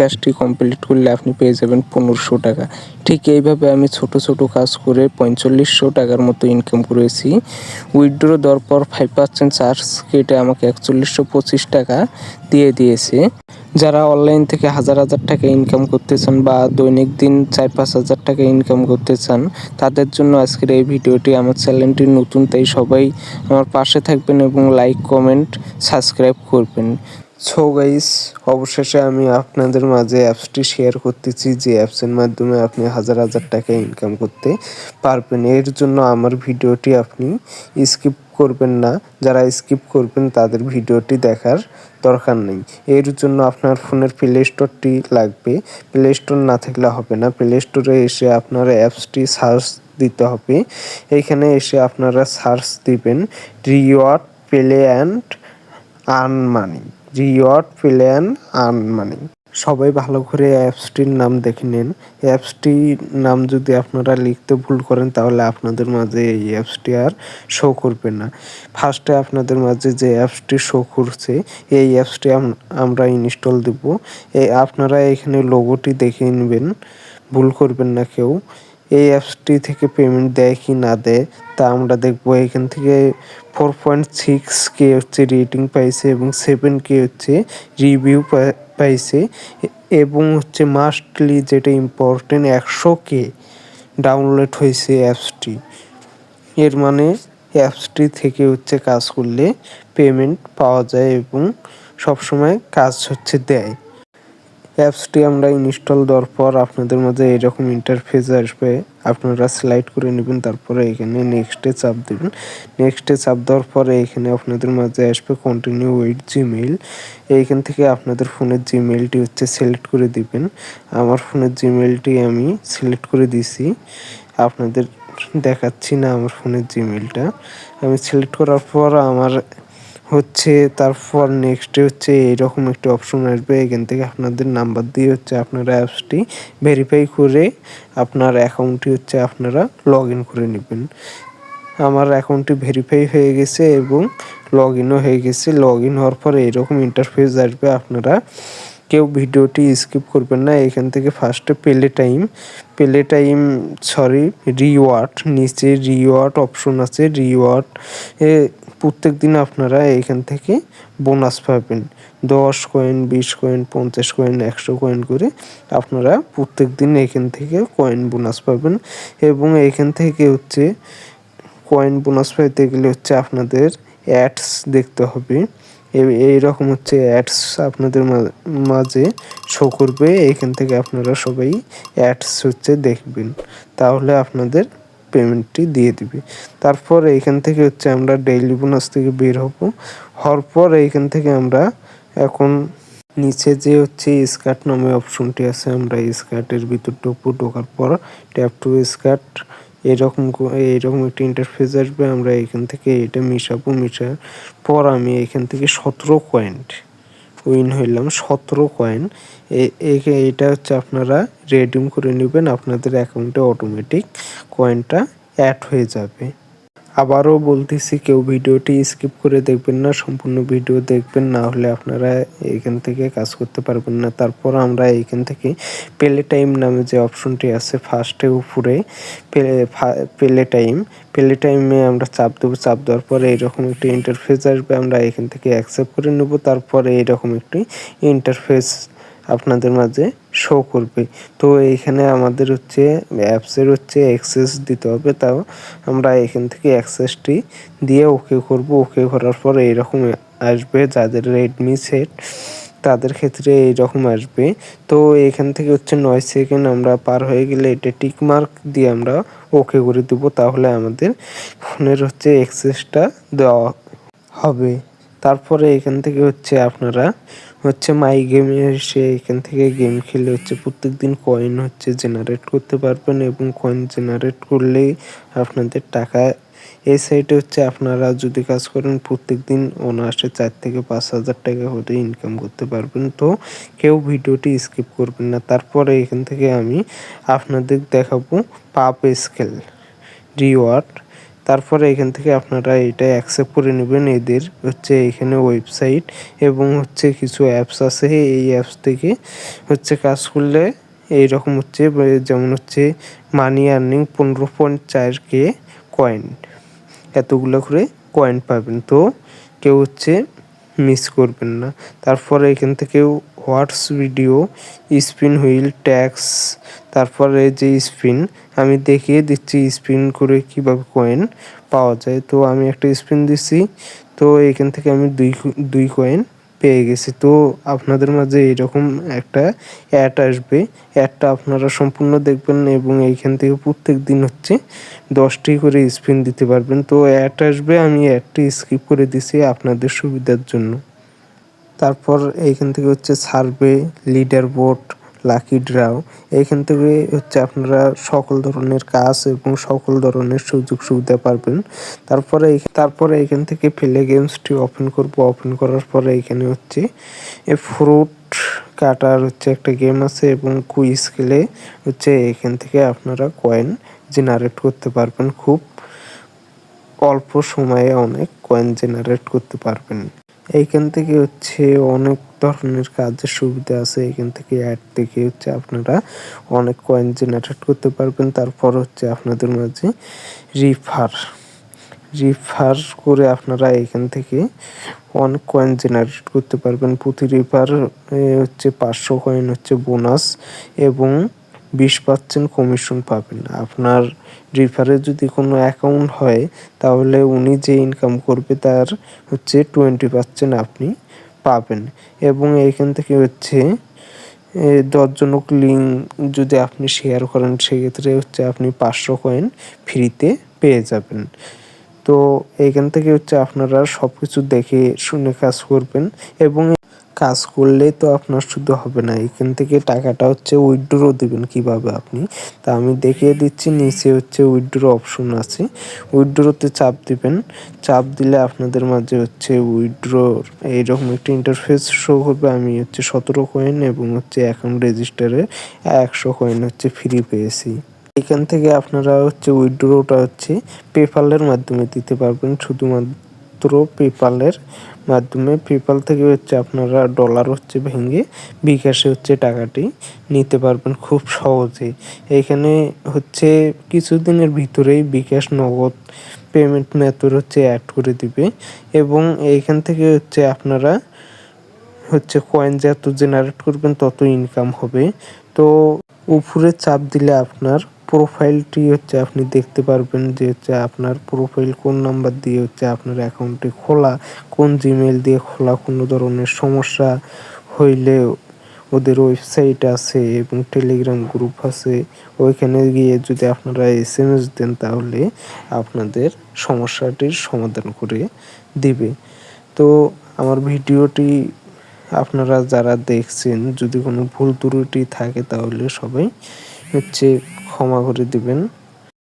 কাজটি কমপ্লিট করলে আপনি পেয়ে যাবেন পনেরোশো টাকা। ঠিক এইভাবে আমি ছোট ছোট কাজ করে পঁয়তাল্লিশশো টাকার মতো ইনকাম করেছি। উইথড্র দেওয়ার পর ফাইভ পার্সেন্ট চার্জ কেটে আমাকে একচল্লিশশো পঁচিশ টাকা দিয়ে দিয়েছে। যারা অনলাইন থেকে হাজার হাজার টাকা ইনকাম করতে চান বা দৈনিক দিন চার, পাঁচ হাজার টাকা ইনকাম করতে চান, তাদের জন্য আজকের এই ভিডিওটি আমার চ্যানেলটি নতুন, তাই সবাই আমার পাশে থাকবেন এবং লাইক কমেন্ট সাবস্ক্রাইব করবেন। সো গাইস অবশেষে আমি আপনাদের মাঝে অ্যাপসটি শেয়ার করতেছি, যে অ্যাপসের মাধ্যমে আপনি হাজার হাজার টাকা ইনকাম করতে পারবেন। এর জন্য আমার ভিডিওটি আপনি স্কিপ করবেন না। যারা স্কিপ করবেন, তাদের ভিডিওটি দেখার দরকার নেই। এর জন্য আপনার ফোনের প্লে স্টোরটি লাগবে। প্লে স্টোর না থাকলে হবে না। প্লে স্টোরে এসে আপনার অ্যাপসটি সার্চ দিতে হবে। এইখানে এসে আপনারা সার্চ দিবেন reward play and earn money reward play and earn money. সবাই ভালো করে অ্যাপসটির নাম দেখে নিন। অ্যাপসটির নাম যদি আপনারা লিখতে ভুল করেন, তাহলে আপনাদের মাঝে এই অ্যাপসটি আর শো করবে না। ফার্স্টে আপনাদের মাঝে যে অ্যাপসটি শো করছে, এই অ্যাপসটি আমরা ইনস্টল দেব। এই আপনারা এখানে লোগোটি দেখে নেবেন। ভুল করবেন না কেউ। এই অ্যাপসটি থেকে পেমেন্ট দেয় কি না দেয়, তা আমরা দেখব। এখান থেকে ফোর পয়েন্ট সিক্স কে হচ্ছে রেটিং পাইছে এবং সেভেন কে হচ্ছে রিভিউ পাইছে। এবং হচ্ছে মাস্টলি যেটা ইম্পর্টেন্ট একশো কে ডাউনলোড হয়েছে অ্যাপসটি এর মানে অ্যাপসটি থেকে হচ্ছে কাজ করলে পেমেন্ট পাওয়া যায় এবং সবসময় কাজ হচ্ছে দেয়। অ্যাপসটি আমরা ইনস্টল দেওয়ার পর আপনাদের মাঝে এরকম ইন্টারফেস আসবে। আপনারা স্লাইড করে নেবেন, তারপরে এখানে নেক্সটে চাপ দেবেন। নেক্সটে চাপ দেওয়ার পরে এখানে আপনাদের মাঝে আসবে কন্টিনিউ উইথ জিমেইল এইখান থেকে আপনাদের ফোনের জিমেইলটি হচ্ছে সিলেক্ট করে দিবেন। আমার ফোনের জিমেইলটি আমি সিলেক্ট করে দিছি। আপনাদের দেখাচ্ছি না আমার ফোনের জিমেইলটা আমি সিলেক্ট করার পর আমার হচ্ছে, তারপর নেক্সটে হচ্ছে এরকম একটি অপশন আসবে। এখান থেকে আপনাদের নাম্বার দিয়ে হচ্ছে আপনারা অ্যাপসটি ভেরিফাই করে আপনার অ্যাকাউন্টটি হচ্ছে আপনারা লগ ইন করে নেবেন। আমার অ্যাকাউন্টটি ভেরিফাই হয়ে গেছে এবং লগ ইনও হয়ে গেছে। লগ ইন হওয়ার পর এরকম ইন্টারফেস আসবে, আপনারা কেউ ভিডিওটি স্কিপ করবেন না, এখান থেকে ফার্স্টে পেলে টাইম পেলে টাইম সরি রিওয়ার্ড নিচে রিওয়ার্ড অপশন আছে রিওয়ার্ড এ প্রত্যেক দিন আপনারা এখান থেকে বোনাস পাবেন। দশ কয়েন বিশ কয়েন পঞ্চাশ কয়েন একশো কয়েন করে আপনারা প্রত্যেক দিন এখান থেকে কয়েন বোনাস পাবেন। এবং এখান থেকে হচ্ছে কয়েন বোনাস পাইতে গেলে হচ্ছে আপনাদের অ্যাডস দেখতে হবে। এইরকম হচ্ছে অ্যাডস আপনাদের মাঝে শো করবে। এখান থেকে আপনারা সবাই অ্যাডস হচ্ছে দেখবেন। তাহলে আপনাদের পেমেন্টটি দিয়ে দিবে। তারপর এইখান থেকে হচ্ছে আমরা ডেইলি বোনাস থেকে বের হব। হওয়ার পর এইখান থেকে আমরা এখন নিচে যে হচ্ছে স্কার্ট নামে অপশনটি আছে, আমরা স্কার্টের ভিতর ঢুকবো। ঢোকার পর ট্যাপ টু স্কার্ট এরকম এরকম একটি ইন্টারফেস আসবে, আমরা এখান থেকে এটা মিশাবো মিশার পর আমি এখান থেকে সতেরো পয়েন্ট উইন হইলাম, সতেরো কয়েন এটা হচ্ছে আপনারা রেডিম করে নেবেন, আপনাদের অ্যাকাউন্টে অটোমেটিক কয়েনটা অ্যাড হয়ে যাবে। আবারও বলতেছি, কেউ ভিডিওটি স্কিপ করে দেখবেন না, সম্পূর্ণ ভিডিও দেখবেন, না হলে আপনারা এখান থেকে কাজ করতে পারবেন না। তারপর আমরা এখান থেকে পেলে টাইম নামে যে অপশনটি আছে ফার্স্টে উপরে পেলে পেলে টাইম পেলে টাইমে আমরা চাপ দেবো, চাপ দেওয়ার পরে এইরকম একটি ইন্টারফেস আসবে, আমরা এখান থেকে অ্যাকসেপ্ট করে নেব। তারপরে এইরকম একটি ইন্টারফেস আপনাদের মাঝে শো করবে। তো এইখানে আমাদের হচ্ছে অ্যাপসের হচ্ছে অ্যাক্সেস দিতে হবে, তাও আমরা এখান থেকে অ্যাক্সেসটি দিয়ে ওকে করব। ওকে করার পর এইরকম আসবে যাদের রেডমি সেট তাদের ক্ষেত্রে এইরকম আসবে। তো এখান থেকে হচ্ছে নয় সেকেন্ড আমরা পার হয়ে গেলে এটা টিক মার্ক দিয়ে আমরা ওকে করে দেবো, তাহলে আমাদের ফোনের হচ্ছে অ্যাক্সেসটা দেওয়া হবে। তারপরে এখান থেকে হচ্ছে আপনারা হচ্ছে মাই গেমে এসে এখান থেকে গেম খেলে হচ্ছে প্রত্যেক দিন কয়েন হচ্ছে জেনারেট করতে পারবেন এবং কয়েন জেনারেট করলেই আপনাদের টাকা এই সাইটে হচ্ছে আপনারা যদি কাজ করেন প্রত্যেক দিন অনায়াসে চার থেকে পাঁচ হাজার টাকা হতে ইনকাম করতে পারবেন। তো কেউ ভিডিওটি স্কিপ করবেন না। তারপরে এখান থেকে আমি আপনাদের দেখাবো পাপ স্কেল রিওয়ার্ড তারপরে এখান থেকে আপনারা এটা অ্যাকসেপ্ট করে নেবেন। এদের হচ্ছে এখানে ওয়েবসাইট এবং হচ্ছে কিছু অ্যাপস আছে। এই অ্যাপস থেকে হচ্ছে কাজ করলে এইরকম হচ্ছে যেমন হচ্ছে মানি আর্নিং পনেরো পয়েন্ট চার কে কয়েন এতগুলো করে কয়েন পাবেন। তো কেউ হচ্ছে মিস করবেন না। তারপরে এখান থেকেও watch video spin wheel tax তারপরে যে স্পিন আমি দেখিয়ে দিচ্ছি স্পিন করে কীভাবে কয়েন পাওয়া যায়। তো আমি একটা স্পিন দিচ্ছি তো এখান থেকে আমি দুই দুই কয়েন পেয়ে গেছি। তো আপনাদের মাঝে এরকম একটা অ্যাড আসবে। অ্যাডটা আপনারা সম্পূর্ণ দেখবেন এবং এইখান থেকে প্রত্যেক দিন হচ্ছে দশটি করে স্পিন দিতে পারবেন। তো অ্যাড আসবে, আমি অ্যাডটি স্কিপ করে দিছি আপনাদের সুবিধার জন্য। তারপর এইখান থেকে হচ্ছে survey leader board lucky draw. এইখান থেকে হচ্ছে আপনারা সকল ধরনের কাজ এবং সকল ধরনের সুযোগ সুবিধা পারবেন। তারপরে তারপরে এখান থেকে ফেলে গেমসটি ওপেন করব। ওপেন করার পরে এখানে হচ্ছে এ ফ্রুট কাটার হচ্ছে একটা গেম আছে এবং কুইজ খেলে হচ্ছে এখান থেকে আপনারা কয়েন জেনারেট করতে পারবেন। খুব অল্প সময়ে অনেক কয়েন জেনারেট করতে পারবেন। এইখান থেকে হচ্ছে অনেক ধরনের কাজের সুবিধা আছে। এখান থেকে অ্যাড থেকে হচ্ছে আপনারা অনেক কয়েন জেনারেট করতে পারবেন। তারপর হচ্ছে আপনাদের মাঝে রিফার রিফার করে আপনারা এখান থেকে অনেক কয়েন জেনারেট করতে পারবেন। প্রতি রিফার হচ্ছে পাঁচশো কয়েন হচ্ছে বোনাস এবং বিশ পার্সেন্ট কমিশন পাবেন। আপনার রিফারে যদি কোনো অ্যাকাউন্ট হয়, তাহলে উনি যে ইনকাম করবে তার হচ্ছে টোয়েন্টি পার্সেন্ট আপনি পাবেন। এবং এইখান থেকে হচ্ছে দশজনক লিঙ্ক যদি আপনি শেয়ার করেন, সেক্ষেত্রে হচ্ছে আপনি পাঁচশো কয়েন ফ্রিতে পেয়ে যাবেন। তো এখান থেকে হচ্ছে আপনারা সব কিছু দেখে শুনে কাজ করবেন এবং কাজ করলে তো আপনার শুধু হবে না, এখান থেকে টাকাটা হচ্ছে উইথড্র দেবেন কীভাবে আপনি? তা আমি দেখিয়ে দিচ্ছি, নিচে হচ্ছে উইথড্র অপশন আছে। উইথড্রতে চাপ দিবেন, চাপ দিলে আপনাদের মাঝে হচ্ছে উইথড্র এইরকম একটি ইন্টারফেস শো করবে। আমি হচ্ছে সতেরো কয়েন এবং হচ্ছে অ্যাকাউন্ট রেজিস্টারে একশো কয়েন হচ্ছে ফ্রি পেয়েছি। এখান থেকে আপনারা হচ্ছে উইথড্রটা হচ্ছে পেপালের মাধ্যমে দিতে পারবেন। শুধুমাত্র পেপালের মাধ্যমে পেপাল থেকে হচ্ছে আপনারা ডলার হচ্ছে ভেঙে বিকাশে হচ্ছে টাকাটি নিতে পারবেন খুব সহজে। এখানে হচ্ছে কিছুদিনের ভিতরেই বিকাশ নগদ পেমেন্ট মেথড হচ্ছে অ্যাড করে দিবে এবং এইখান থেকে হচ্ছে আপনারা হচ্ছে কয়েন যত জেনারেট করবেন তত ইনকাম হবে। তো উপরে চাপ দিলে আপনার প্রোফাইলটি হচ্ছে আপনি দেখতে পারবেন যে হচ্ছে আপনার প্রোফাইল কোন নাম্বার দিয়ে হচ্ছে আপনার অ্যাকাউন্টটি খোলা, কোন জিমেল দিয়ে খোলা, কোনো ধরনের সমস্যা হইলে ওদের ওয়েবসাইট আছে এবং টেলিগ্রাম গ্রুপ আছে। ওইখানে গিয়ে যদি আপনারা এস এম এস দেন তাহলে আপনাদের সমস্যাটির সমাধান করে দিবে। তো আমার ভিডিওটি আপনারা যারা দেখছেন, যদি কোনো ভুল ত্রুটি থাকে তাহলে সবাই হচ্ছে ক্ষমা করে দিবেন।